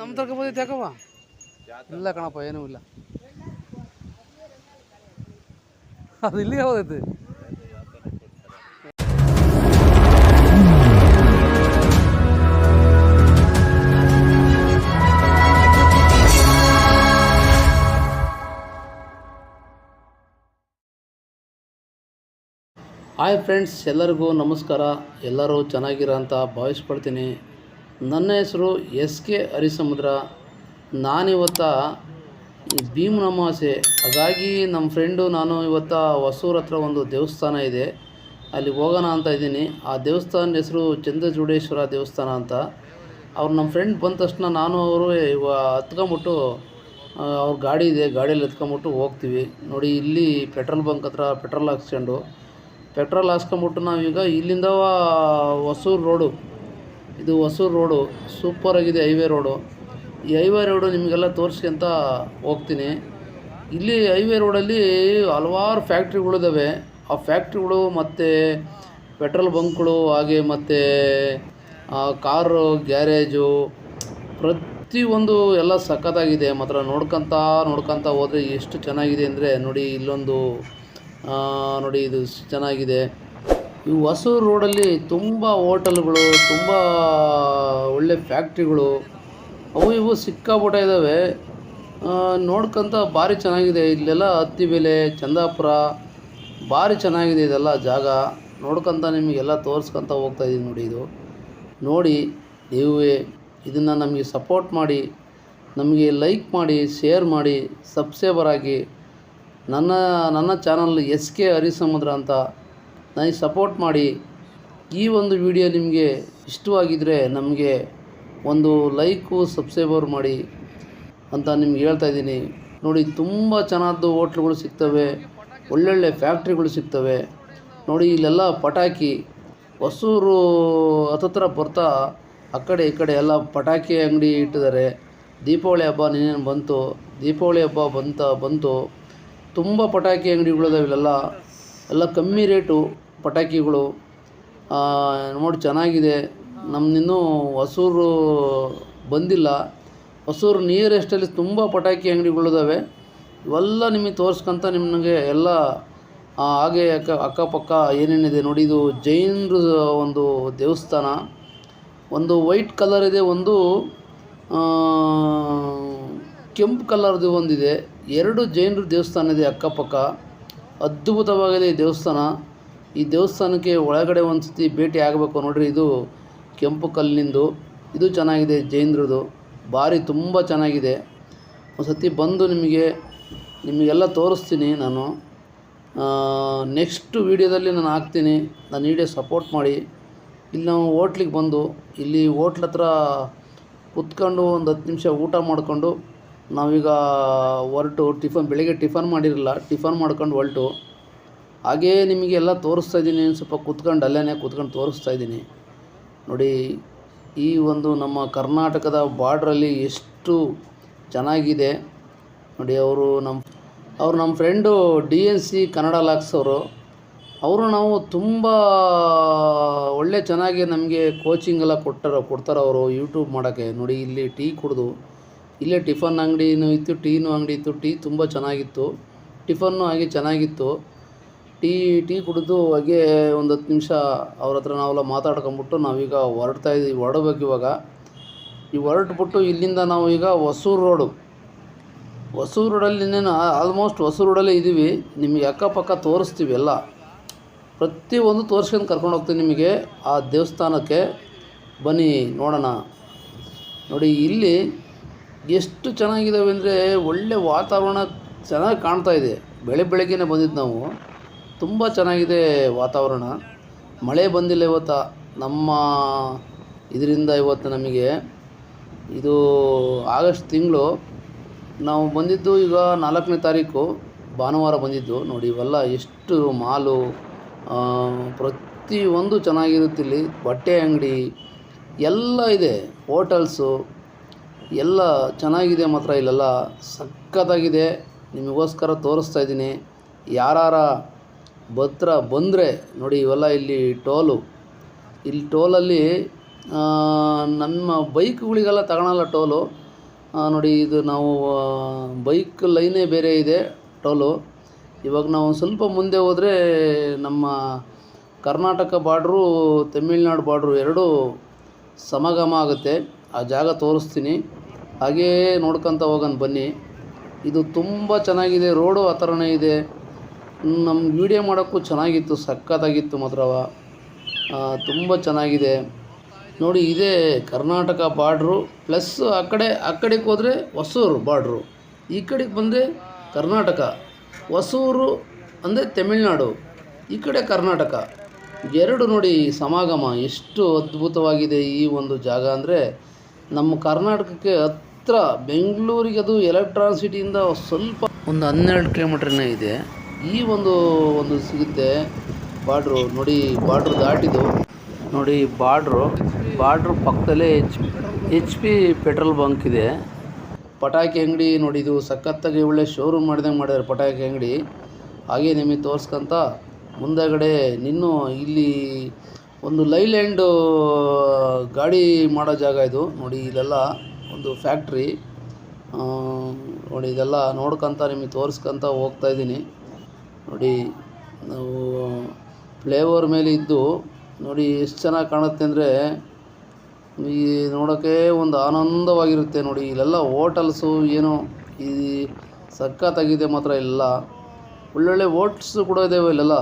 ನಮ್ಮ ತನಕ ಬಂದೈತೆ ಯಾಕವ್ವ? ಇಲ್ಲ ಕಣಪ್ಪ, ಏನೂ ಇಲ್ಲ. ಅದು ಇಲ್ಲಿಗೆ ಹೋದೈತೆ. ಹಾಯ್ ಫ್ರೆಂಡ್ಸ್, ಎಲ್ಲರಿಗೂ ನಮಸ್ಕಾರ. ಎಲ್ಲರೂ ಚೆನ್ನಾಗಿರೋ ಅಂತ ಭಾವಿಸ್ಕೊಳ್ತೀನಿ. ನನ್ನ ಹೆಸರು ಎಸ್ ಕೆ ಹರಿಸಮುದ್ರ. ನಾನಿವತ್ತ ಭೀಮನ ಅಮಾವಾಸ್ಯೆ ಹಾಗಾಗಿ ನಮ್ಮ ಫ್ರೆಂಡು ನಾನು ಇವತ್ತ ಹೊಸೂರ ಹತ್ರ ಒಂದು ದೇವಸ್ಥಾನ ಇದೆ. ಅಲ್ಲಿ ಹೋಗೋಣ ಅಂತ ಇದ್ದೀನಿ. ಆ ದೇವಸ್ಥಾನದ ಹೆಸರು ಚಂದ್ರಚೂಡೇಶ್ವರ ದೇವಸ್ಥಾನ ಅಂತ. ಅವ್ರು ನಮ್ಮ ಫ್ರೆಂಡ್ ಬಂದ ತಕ್ಷಣ ನಾನು ಅವರು ಇವ ಹತ್ಕೊಂಬಿಟ್ಟು ಅವ್ರ ಗಾಡಿ ಇದೆ, ಗಾಡಿಯಲ್ಲಿ ಎತ್ಕೊಂಬಿಟ್ಟು ಹೋಗ್ತೀವಿ. ನೋಡಿ, ಇಲ್ಲಿ ಪೆಟ್ರೋಲ್ ಬಂಕ್ ಹತ್ರ ಪೆಟ್ರೋಲ್ ಹಾಕ್ಸ್ಕೊಂಡು, ಪೆಟ್ರೋಲ್ ಹಾಕ್ಸ್ಕೊಂಬಿಟ್ಟು ನಾವೀಗ ಇಲ್ಲಿಂದ ಹೊಸೂರು ರೋಡು ಇದು ಹೊಸೂರು ರೋಡು ಸೂಪರಾಗಿದೆ ಹೈವೇ ರೋಡು. ಈ ಹೈವೇ ರೋಡು ನಿಮಗೆಲ್ಲ ತೋರಿಸ್ಕೊಂತ ಹೋಗ್ತೀನಿ. ಇಲ್ಲಿ ಹೈವೇ ರೋಡಲ್ಲಿ ಹಲವಾರು ಫ್ಯಾಕ್ಟ್ರಿಗಳಿದ್ದಾವೆ ಆ ಫ್ಯಾಕ್ಟ್ರಿಗಳು ಮತ್ತು ಪೆಟ್ರೋಲ್ ಬಂಕ್ಗಳು ಹಾಗೆ ಮತ್ತು ಕಾರು ಗ್ಯಾರೇಜು ಪ್ರತಿಯೊಂದು ಎಲ್ಲ ಸಖತ್ತಾಗಿದೆ. ಮಾತ್ರ ನೋಡ್ಕೊಂತ ನೋಡ್ಕೊಂತ ಹೋದರೆ ಎಷ್ಟು ಚೆನ್ನಾಗಿದೆ ಅಂದರೆ ನೋಡಿ ಇಲ್ಲೊಂದು ನೋಡಿ ಇದು ಚೆನ್ನಾಗಿದೆ. ಈ ಹೊಸೂರು ರೋಡಲ್ಲಿ ತುಂಬ ಹೋಟೆಲ್ಗಳು, ತುಂಬ ಒಳ್ಳೆ ಫ್ಯಾಕ್ಟ್ರಿಗಳು, ಅವು ಇವು ಸಿಕ್ಕಾಪಟ್ಟೆ ಇದ್ದಾವೆ. ನೋಡ್ಕೊಂತ ಭಾರಿ ಚೆನ್ನಾಗಿದೆ. ಇಲ್ಲೆಲ್ಲ ಹತ್ತಿಬೆಲೆ ಚಂದಾಪುರ, ಭಾರಿ ಚೆನ್ನಾಗಿದೆ ಇದೆಲ್ಲ ಜಾಗ. ನೋಡ್ಕೊಂತ ನಿಮಗೆಲ್ಲ ತೋರಿಸ್ಕೊಂತ ಹೋಗ್ತಾ ಇದ್ದೀನಿ ನೋಡಿ ಇದು. ನೋಡಿ ನೀವೇ ಇದನ್ನು ನಮಗೆ ಸಪೋರ್ಟ್ ಮಾಡಿ, ನಮಗೆ ಲೈಕ್ ಮಾಡಿ ಶೇರ್ ಮಾಡಿ ಸಬ್ಸ್ಕ್ರೈಬರ್ ಆಗಿ, ನನ್ನ ನನ್ನ ಚಾನಲ್ ಎಸ್ ಕೆ ಹರಿಸಮುದ್ರ ಅಂತ ನನಗೆ ಸಪೋರ್ಟ್ ಮಾಡಿ. ಈ ಒಂದು ವಿಡಿಯೋ ನಿಮಗೆ ಇಷ್ಟವಾಗಿದ್ದರೆ ನಮಗೆ ಒಂದು ಲೈಕು, ಸಬ್ಸ್ಕ್ರೈಬರ್ ಮಾಡಿ ಅಂತ ನಿಮ್ಗೆ ಹೇಳ್ತಾ ಇದ್ದೀನಿ. ನೋಡಿ, ತುಂಬ ಚೆನ್ನಾದ್ದು ಹೋಟ್ಲುಗಳು ಸಿಗ್ತವೆ, ಒಳ್ಳೊಳ್ಳೆ ಫ್ಯಾಕ್ಟ್ರಿಗಳು ಸಿಗ್ತವೆ. ನೋಡಿ, ಇಲ್ಲೆಲ್ಲ ಪಟಾಕಿ, ಹೊಸೂರು ಹತ್ತತ್ರ ಬರ್ತಾ ಆ ಕಡೆ ಈ ಕಡೆ ಎಲ್ಲ ಪಟಾಕಿ ಅಂಗಡಿ ಇಟ್ಟಿದ್ದಾರೆ. ದೀಪಾವಳಿ ಹಬ್ಬ ನಿನ್ನೇನು ಬಂತು. ದೀಪಾವಳಿ ಹಬ್ಬ ಬಂತ ಬಂತು. ತುಂಬ ಪಟಾಕಿ ಅಂಗಡಿಗಳಿದಾವೆ ಇಲ್ಲೆಲ್ಲ. ಎಲ್ಲ ಕಮ್ಮಿ ರೇಟು. ಪಟಾಕಿಗಳು ನೋಡಿ ಚೆನ್ನಾಗಿದೆ. ನಮ್ದಿನ್ನೂ ಹೊಸೂರು ಬಂದಿಲ್ಲ. ಹೊಸೂರು ನಿಯರೆಸ್ಟಲ್ಲಿ ತುಂಬ ಪಟಾಕಿ ಅಂಗಡಿಗಳಿದ್ದಾವೆ ಇವೆಲ್ಲ ನಿಮಗೆ ತೋರಿಸ್ಕೊಂತ ನಿಮಗೆ ಎಲ್ಲ ಹಾಗೆ ಅಕ್ಕ, ಅಕ್ಕಪಕ್ಕ ಏನೇನಿದೆ ನೋಡಿ, ಇದು ಜೈನರ ಒಂದು ದೇವಸ್ಥಾನ. ಒಂದು ವೈಟ್ ಕಲರ್ ಇದೆ, ಒಂದು ಕೆಂಪು ಕಲರ್ದು ಒಂದಿದೆ. ಎರಡು ಜೈನರು ದೇವಸ್ಥಾನ ಇದೆ ಅಕ್ಕಪಕ್ಕ. ಅದ್ಭುತವಾಗಿದೆ ದೇವಸ್ಥಾನ. ಈ ದೇವಸ್ಥಾನಕ್ಕೆ ಒಳಗಡೆ ಒಂದು ಸತಿ ಭೇಟಿ ಆಗಬೇಕು ನೋಡ್ರಿ, ಇದು ಕೆಂಪು ಕಲ್ಲಿನಿಂದು ಇದು ಚೆನ್ನಾಗಿದೆ ಜೈನರದು ಭಾರಿ ತುಂಬ ಚೆನ್ನಾಗಿದೆ. ಒಂದು ಸತಿ ಬಂದು ನಿಮಗೆ, ನಿಮಗೆಲ್ಲ ತೋರಿಸ್ತೀನಿ ನಾನು. ನೆಕ್ಸ್ಟ್ ವೀಡಿಯೋದಲ್ಲಿ ನಾನು ಹಾಕ್ತೀನಿ. ನಾನು ವಿಡಿಯೋ ಸಪೋರ್ಟ್ ಮಾಡಿ. ಇಲ್ಲಿ ನಾವು ಹೋಟ್ಲಿಗೆ ಬಂದು, ಇಲ್ಲಿ ಹೋಟ್ಲ್ ಹತ್ರ ಕುತ್ಕೊಂಡು ಒಂದು ಹತ್ತು ನಿಮಿಷ ಊಟ ಮಾಡಿಕೊಂಡು, ನಾವೀಗ ಹೊರಟು ಟಿಫನ್, ಬೆಳಿಗ್ಗೆ ಟಿಫನ್ ಮಾಡಿರಲಿಲ್ಲ ಟಿಫನ್ ಮಾಡ್ಕೊಂಡು ಹೊರಟು. ಹಾಗೇ ನಿಮಗೆಲ್ಲ ತೋರಿಸ್ತಾ ಇದ್ದೀನಿ ಸ್ವಲ್ಪ ಕುತ್ಕೊಂಡು ಅಲ್ಲೇ ಕುತ್ಕೊಂಡು ತೋರಿಸ್ತಾ ಇದ್ದೀನಿ. ನೋಡಿ, ಈ ಒಂದು ನಮ್ಮ ಕರ್ನಾಟಕದ ಬಾರ್ಡ್ರಲ್ಲಿ ಎಷ್ಟು ಚೆನ್ನಾಗಿದೆ. ನೋಡಿ, ಅವರು ನಮ್ಮ ಅವರು ನಮ್ಮ friend D N C Kannada LOX ಅವರು ಅವರು ನಾವು ತುಂಬ ಒಳ್ಳೆ ಚೆನ್ನಾಗಿ ನಮಗೆ ಕೋಚಿಂಗ್ ಎಲ್ಲ ಕೊಟ್ಟಾರ, ಕೊಡ್ತಾರೆ ಅವರು ಯೂಟ್ಯೂಬ್ ಮಾಡೋಕ್ಕೆ. ನೋಡಿ, ಇಲ್ಲಿ ಟೀ ಕುಡಿದು, ಇಲ್ಲೇ ಟಿಫನ್ ಅಂಗಡಿನೂ ಇತ್ತು, ಟೀನೂ ಅಂಗಡಿ ಇತ್ತು, ಟೀ ತುಂಬ ಚೆನ್ನಾಗಿತ್ತು. ಟಿಫನ್ನು ಹಾಗೆ ಚೆನ್ನಾಗಿತ್ತು. ಟೀ ಟೀ ಕುಡಿದು ಹಾಗೆ ಒಂದು ಹತ್ತು ನಿಮಿಷ ಅವ್ರ ಹತ್ರ ನಾವೆಲ್ಲ ಮಾತಾಡ್ಕೊಂಬಿಟ್ಟು ನಾವೀಗ ಹೊರಡ್ತಾ ಇದ್ದೀವಿ. ಹೊರಡ್ಬೇಕು ಇವಾಗ. ಈ ಹೊರಟ್ಬಿಟ್ಟು ಇಲ್ಲಿಂದ ನಾವು ಈಗ ಹೊಸೂರು ರೋಡು. ಹೊಸೂರು ರೋಡಲ್ಲಿ ಇನ್ನೇನು ಆಲ್ಮೋಸ್ಟ್ ಹೊಸೂರು ರೋಡಲ್ಲೇ ಇದ್ದೀವಿ. ನಿಮಗೆ ಅಕ್ಕಪಕ್ಕ ತೋರಿಸ್ತೀವಿ ಎಲ್ಲ. ಪ್ರತಿಯೊಂದು ತೋರಿಸ್ಕೊಂಡು ಕರ್ಕೊಂಡು ಹೋಗ್ತೀನಿ ನಿಮಗೆ ಆ ದೇವಸ್ಥಾನಕ್ಕೆ. ಬನ್ನಿ ನೋಡೋಣ. ನೋಡಿ ಇಲ್ಲಿ ಎಷ್ಟು ಚೆನ್ನಾಗಿದ್ದಾವೆ ಅಂದರೆ ಒಳ್ಳೆ ವಾತಾವರಣ ಚೆನ್ನಾಗಿ ಕಾಣ್ತಾ ಇದೆ. ಬೆಳೆ ಬೆಳಗ್ಗೆನೇ ಬಂದಿದ್ದು ನಾವು. ತುಂಬ ಚೆನ್ನಾಗಿದೆ ವಾತಾವರಣ. ಮಳೆ ಬಂದಿಲ್ಲ ಇವತ್ತು. ನಮ್ಮ ಇದರಿಂದ ಇವತ್ತು ನಮಗೆ ಇದು ಆಗಸ್ಟ್ ತಿಂಗಳು ನಾವು ಬಂದಿದ್ದು ಈಗ ನಾಲ್ಕನೇ ತಾರೀಕು, ಭಾನುವಾರ ಬಂದಿದ್ದು. ನೋಡಿ, ಇವೆಲ್ಲ ಎಷ್ಟು ಮಾಲು ಪ್ರತಿಯೊಂದು ಚೆನ್ನಾಗಿರುತ್ತೆ ಇಲ್ಲಿ. ಬಟ್ಟೆ ಅಂಗಡಿ, ಎಲ್ಲ ಇದೆ. ಹೋಟೆಲ್ಸು, ಎಲ್ಲ ಚೆನ್ನಾಗಿದೆ ಮಾತ್ರ ಇಲ್ಲೆಲ್ಲ. ಸಖತ್ತಾಗಿದೆ. ನಿಮಗೋಸ್ಕರ ತೋರಿಸ್ತಾ ಇದ್ದೀನಿ. ಯಾರಾರ ಭದ್ರ ಬಂದರೆ, ನೋಡಿ ಇವೆಲ್ಲ ಇಲ್ಲಿ ಟೋಲು. ಇಲ್ಲಿ ಟೋಲಲ್ಲಿ ನಮ್ಮ ಬೈಕ್ಗಳಿಗೆಲ್ಲ ತಗೊಳಲ್ಲ ಟೋಲು. ನೋಡಿ ಇದು ನಾವು ಬೈಕ್ ಲೈನೇ ಬೇರೆ ಇದೆ ಟೋಲು. ಇವಾಗ ನಾವು ಸ್ವಲ್ಪ ಮುಂದೆ ಹೋದರೆ ನಮ್ಮ ಕರ್ನಾಟಕ ಬಾರ್ಡ್ರು, ತಮಿಳ್ನಾಡು ಬಾರ್ಡ್ರು ಎರಡೂ ಸಮಗಮ ಆಗುತ್ತೆ. ಆ ಜಾಗ ತೋರಿಸ್ತೀನಿ. ಹಾಗೇ ನೋಡ್ಕೊತ ಹೋಗೋಣ ಬನ್ನಿ. ಇದು ತುಂಬ ಚೆನ್ನಾಗಿದೆ, ರೋಡು ಆ ಥರನೇ ಇದೆ. ನಮ್ಮ ವೀಡಿಯೋ ಮಾಡೋಕ್ಕೂ ಚೆನ್ನಾಗಿತ್ತು, ಸಖತ್ತಾಗಿತ್ತು ಮಾತ್ರವ. ತುಂಬ ಚೆನ್ನಾಗಿದೆ. ನೋಡಿ, ಇದೇ ಕರ್ನಾಟಕ ಬಾರ್ಡ್ರು ಪ್ಲಸ್ ಆ ಕಡೆ, ಆ ಕಡೆಗೆ ಹೋದರೆ ಹೊಸೂರು ಬಾರ್ಡ್ರು. ಈ ಕಡೆಗೆ ಬಂದರೆ ಕರ್ನಾಟಕ, ಹೊಸೂರು ಅಂದರೆ ತಮಿಳ್ನಾಡು, ಈ ಕಡೆ ಕರ್ನಾಟಕ. ಎರಡು ನೋಡಿ, ಸಮಾಗಮ. ಎಷ್ಟು ಅದ್ಭುತವಾಗಿದೆ ಈ ಒಂದು ಜಾಗ ಅಂದರೆ, ನಮ್ಮ ಕರ್ನಾಟಕಕ್ಕೆ ಹತ್ರ ಬೆಂಗಳೂರಿಗೆ ಅದು ಎಲೆಕ್ಟ್ರಾನ್ ಸಿಟಿಯಿಂದ ಸ್ವಲ್ಪ ಒಂದು ಹನ್ನೆರಡು ಕಿಲೋಮೀಟ್ರನೇ ಇದೆ. ಈ ಒಂದು ಒಂದು ಸಿಗುತ್ತೆ. ಬಾರ್ಡ್ರು ನೋಡಿ ಬಾರ್ಡ್ರು ದಾಟಿದು ನೋಡಿ ಬಾರ್ಡ್ರು ಬಾರ್ಡ್ರು ಪಕ್ಕದಲ್ಲೇ ಎಚ್ ಪಿ ಪೆಟ್ರೋಲ್ ಬಂಕ್ ಇದೆ. ಪಟಾಕಿ ಅಂಗಡಿ, ನೋಡಿ, ಇದು ಸಖತ್ತಾಗಿ ಒಳ್ಳೆ ಶೋರೂಮ್ ಮಾಡಿದಂಗೆ ಮಾಡಿದ್ದಾರೆ ಪಟಾಕಿ ಅಂಗಡಿ. ಹಾಗೆ ನಿಮಗೆ ತೋರಿಸ್ಕೊಂತ ಮುಂದಗಡೆ ನಿನ್ನು ಇಲ್ಲಿ ಒಂದು ಲೈಲ್ಯಾಂಡು ಗಾಡಿ ಮಾಡೋ ಜಾಗ ಇದು. ನೋಡಿ, ಇಲ್ಲೆಲ್ಲ ಒಂದು ಫ್ಯಾಕ್ಟ್ರಿ. ನೋಡಿ, ಇದೆಲ್ಲ ನೋಡ್ಕೊಂತ ನಿಮಗೆ ತೋರಿಸ್ಕೊಂತ ಹೋಗ್ತಾ ಇದ್ದೀನಿ. ನೋಡಿ, ನಾವು ಫ್ಲೇವರ್ ಮೇಲೆ ಇದ್ದು ನೋಡಿ ಎಷ್ಟು ಚೆನ್ನಾಗಿ ಕಾಣುತ್ತೆ ಅಂದರೆ ಈ ನೋಡೋಕ್ಕೆ ಒಂದು ಆನಂದವಾಗಿರುತ್ತೆ ನೋಡಿ. ಇಲ್ಲೆಲ್ಲ ಹೋಟಲ್ಸು ಏನೋ ಈ ಸಖತ್ತಾಗಿದೆ ಮಾತ್ರ ಇಲ್ಲ. ಒಳ್ಳೊಳ್ಳೆ ಹೋಟ್ಲ್ಸು ಕೂಡ ಇದ್ದಾವೆ ಇಲ್ಲೆಲ್ಲ.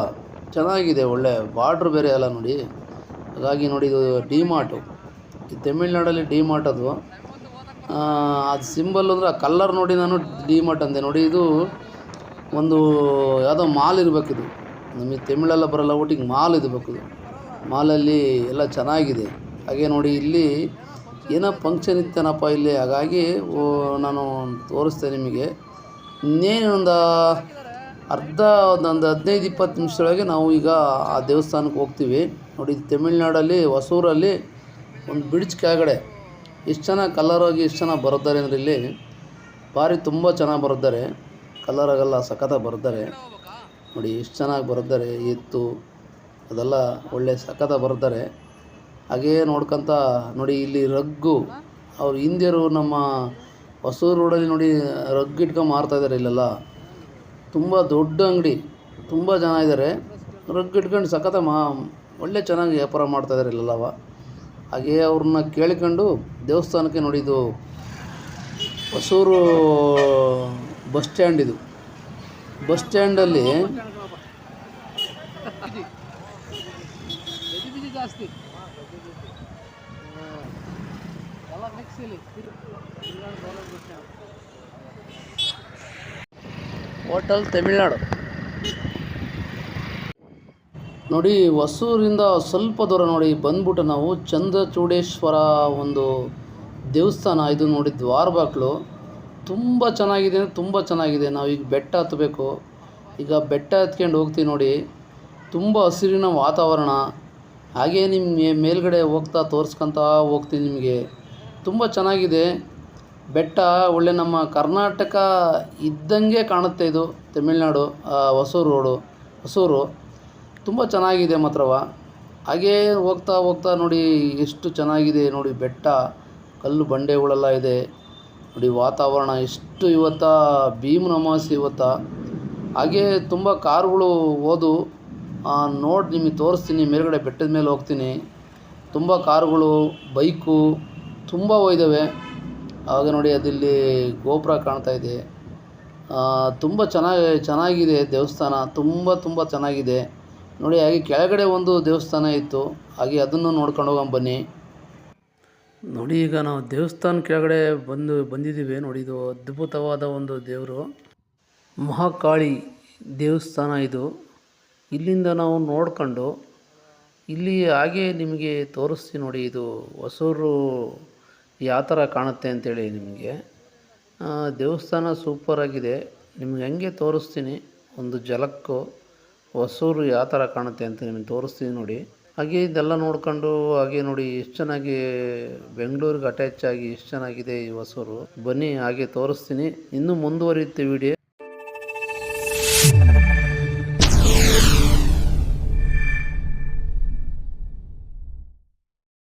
ಚೆನ್ನಾಗಿದೆ, ಒಳ್ಳೆ ಬಾರ್ಡ್ರ್ ಬೇರೆ ಅಲ್ಲ ನೋಡಿ. ಹಾಗಾಗಿ ನೋಡಿ ಇದು ಡಿ ಮಾರ್ಟು ಈ ತಮಿಳ್ನಾಡಲ್ಲಿ ಡಿ ಮಾರ್ಟ್ ಅದು ಅದು ಸಿಂಬಲ್ ಅಂದರೆ ಆ ಕಲ್ಲರ್ ನೋಡಿ ನಾನು ಡಿ ಮಾರ್ಟ್ ಅಂದೆ. ನೋಡಿ ಇದು ಒಂದು ಯಾವುದೋ ಮಾಲ್ ಇದು. ನಮಗೆ ತಮಿಳೆಲ್ಲ ಬರಲ್ಲ, ಒಟ್ಟಿಗೆ ಮಾಲ್ ಇರಬೇಕು ಇದು. ಮಾಲಲ್ಲಿ ಎಲ್ಲ ಚೆನ್ನಾಗಿದೆ. ಹಾಗೆ ನೋಡಿ ಇಲ್ಲಿ ಏನೋ ಫಂಕ್ಷನ್ ಇತ್ತೇನಪ್ಪ ಇಲ್ಲಿ. ಹಾಗಾಗಿ ಓ, ನಾನು ತೋರಿಸ್ತೆ ನಿಮಗೆ. ಇನ್ನೇನು ಒಂದು ಅರ್ಧ, ಒಂದು ಹದಿನೈದು, ಇಪ್ಪತ್ತು ನಿಮಿಷದೊಳಗೆ ನಾವು ಈಗ ಆ ದೇವಸ್ಥಾನಕ್ಕೆ ಹೋಗ್ತೀವಿ. ನೋಡಿ ತಮಿಳ್ನಾಡಲ್ಲಿ, ಹೊಸೂರಲ್ಲಿ ಒಂದು ಬ್ರಿಡ್ಜ್ ಕೆಳಗಡೆ. ಎಷ್ಟು ಚೆನ್ನಾಗಿ ಕಲರಾಗಿ ಎಷ್ಟು ಚೆನ್ನಾಗಿ ಬರುತ್ತಾರೆ ಅಂದರೆ ಇಲ್ಲಿ. ಭಾರಿ ತುಂಬ ಚೆನ್ನಾಗಿ ಬರುತ್ತಾರೆ. ಕಲರ್ ಸಖತ ಬರ್ತಾರೆ ನೋಡಿ ಎಷ್ಟು ಚೆನ್ನಾಗಿ ಬರ್ತಾರೆ ಎತ್ತು, ಅದೆಲ್ಲ ಒಳ್ಳೆ ಸಖತ್ತ ಬರ್ತಾರೆ ಹಾಗೇ ನೋಡ್ಕೊಂತ ನೋಡಿ, ಇಲ್ಲಿ ರಗ್ಗು. ಅವ್ರು ಹಿಂದಿಯರು ನಮ್ಮ ಹೊಸೂರು ರೋಡಲ್ಲಿ ನೋಡಿ ರಗ್ ಇಟ್ಕೊಂಡು ಮಾರ್ತಾಯಿದ್ದಾರೆ ಇಲ್ಲೆಲ್ಲ. ತುಂಬ ದೊಡ್ಡ ಅಂಗಡಿ. ತುಂಬ ಜನ ಇದ್ದಾರೆ ರಗ್ ಇಟ್ಕೊಂಡು ಸಖತ್ತ ಮಾ, ಒಳ್ಳೆ ಚೆನ್ನಾಗಿ ವ್ಯಾಪಾರ ಮಾಡ್ತಾಯಿದ್ದಾರೆ ಇಲ್ಲೆಲ್ಲವ ಹಾಗೇ ಅವ್ರನ್ನ ಕೇಳಿಕೊಂಡು ದೇವಸ್ಥಾನಕ್ಕೆ ನೋಡಿದ್ದು ಹೊಸೂರು ಬಸ್ ಸ್ಟ್ಯಾಂಡ್ ಇದು. ಬಸ್ ಸ್ಟ್ಯಾಂಡಲ್ಲಿ ಹೋಟೆಲ್ ತಮಿಳ್ನಾಡು. ನೋಡಿ, ಹೊಸೂರಿಂದ ಸ್ವಲ್ಪ ದೂರ ನೋಡಿ ಬಂದ್ಬಿಟ್ಟು ನಾವು ಚಂದ್ರಚೂಡೇಶ್ವರ ಒಂದು ದೇವಸ್ಥಾನ ಇದು ನೋಡಿ ದ್ವಾರ ಬಾಗಿಲು ತುಂಬ ಚೆನ್ನಾಗಿದೆ ಅಂದರೆ ತುಂಬ ಚೆನ್ನಾಗಿದೆ. ನಾವು ಈಗ ಬೆಟ್ಟ ಹತ್ತಬೇಕು ಈಗ ಬೆಟ್ಟ ಹತ್ಕೊಂಡು ಹೋಗ್ತೀವಿ ನೋಡಿ. ತುಂಬ ಹಸಿರಿನ ವಾತಾವರಣ. ಹಾಗೇ ನಿಮಗೆ ಮೇಲ್ಗಡೆ ಹೋಗ್ತಾ ತೋರಿಸ್ಕೊಂತ ಹೋಗ್ತೀನಿ ನಿಮಗೆ. ತುಂಬ ಚೆನ್ನಾಗಿದೆ. ಬೆಟ್ಟ ಒಳ್ಳೆ ನಮ್ಮ ಕರ್ನಾಟಕ ಇದ್ದಂಗೆ ಕಾಣುತ್ತೆ ಇದು ತಮಿಳ್ನಾಡು ಹೊಸೂರು ರೋಡು. ಹೊಸೂರು ತುಂಬ ಚೆನ್ನಾಗಿದೆ ಮಾತ್ರವ. ಹಾಗೇ ಹೋಗ್ತಾ ಹೋಗ್ತಾ ನೋಡಿ ಎಷ್ಟು ಚೆನ್ನಾಗಿದೆ ನೋಡಿ ಬೆಟ್ಟ. ಕಲ್ಲು ಬಂಡೆಗಳೆಲ್ಲ ಇದೆ. ನೋಡಿ, ವಾತಾವರಣ ಎಷ್ಟು ಇವತ್ತ ಭೀಮನ ಅಮಾವಾಸ್ಯೆ ಇವತ್ತ. ಹಾಗೆ ತುಂಬ ಕಾರುಗಳು ಹೋದು ನೋಡಿ ನಿಮಗೆ ತೋರಿಸ್ತೀನಿ, ಮೇಲ್ಗಡೆ ಬೆಟ್ಟದ ಮೇಲೆ ಹೋಗ್ತೀನಿ. ತುಂಬ ಕಾರುಗಳು, ಬೈಕು ತುಂಬ ಹೋಯ್ದವೆ. ಆವಾಗ ನೋಡಿ, ಅದಿಲ್ಲಿ ಗೋಪುರ ಕಾಣ್ತಾ ಇದೆ. ತುಂಬ ಚೆನ್ನಾಗಿ, ಚೆನ್ನಾಗಿದೆ ದೇವಸ್ಥಾನ, ತುಂಬ ತುಂಬ ಚೆನ್ನಾಗಿದೆ. ನೋಡಿ, ಹಾಗೆ ಕೆಳಗಡೆ ಒಂದು ದೇವಸ್ಥಾನ ಇತ್ತು. ಹಾಗೆ ಅದನ್ನು ನೋಡ್ಕೊಂಡು ಹೋಗೋಣ ಬನ್ನಿ. ನೋಡಿ, ಈಗ ನಾವು ದೇವಸ್ಥಾನ ಕೆಳಗಡೆ ಬಂದು ಬಂದಿದ್ದೀವಿ. ನೋಡಿ, ಇದು ಅದ್ಭುತವಾದ ಒಂದು ದೇವರು. ಮಹಾಕಾಳಿ ದೇವಸ್ಥಾನ ಇದು. ಇಲ್ಲಿಂದ ನಾವು ನೋಡ್ಕೊಂಡು, ಇಲ್ಲಿ ಹಾಗೆ ನಿಮಗೆ ತೋರಿಸ್ತೀನಿ ನೋಡಿ, ಇದು ಹೊಸೂರು ಯಾವ ಥರ ಕಾಣುತ್ತೆ ಅಂತೇಳಿ ನಿಮಗೆ. ದೇವಸ್ಥಾನ ಸೂಪರಾಗಿದೆ ನಿಮ್ಗೆ ಹೆಂಗೆ ತೋರಿಸ್ತೀನಿ. ಒಂದು ಜಲಕ್ಕು ಹೊಸೂರು ಯಾವ ಥರ ಕಾಣುತ್ತೆ ಅಂತ ನಿಮಗೆ ತೋರಿಸ್ತೀನಿ ನೋಡಿ. ಹಾಗೆ ಇದೆಲ್ಲ ನೋಡ್ಕೊಂಡು ಹಾಗೆ ನೋಡಿ ಎಷ್ಟು ಚೆನ್ನಾಗಿ ಬೆಂಗಳೂರಿಗೆ ಅಟ್ಯಾಚ್ ಆಗಿ ಎಷ್ಟು ಚೆನ್ನಾಗಿದೆ ಈ ಹೊಸೂರು. ಬನ್ನಿ, ಹಾಗೆ ತೋರಿಸ್ತೀನಿ. ಇನ್ನೂ ಮುಂದುವರಿಯುತ್ತೆ ವಿಡಿಯೋ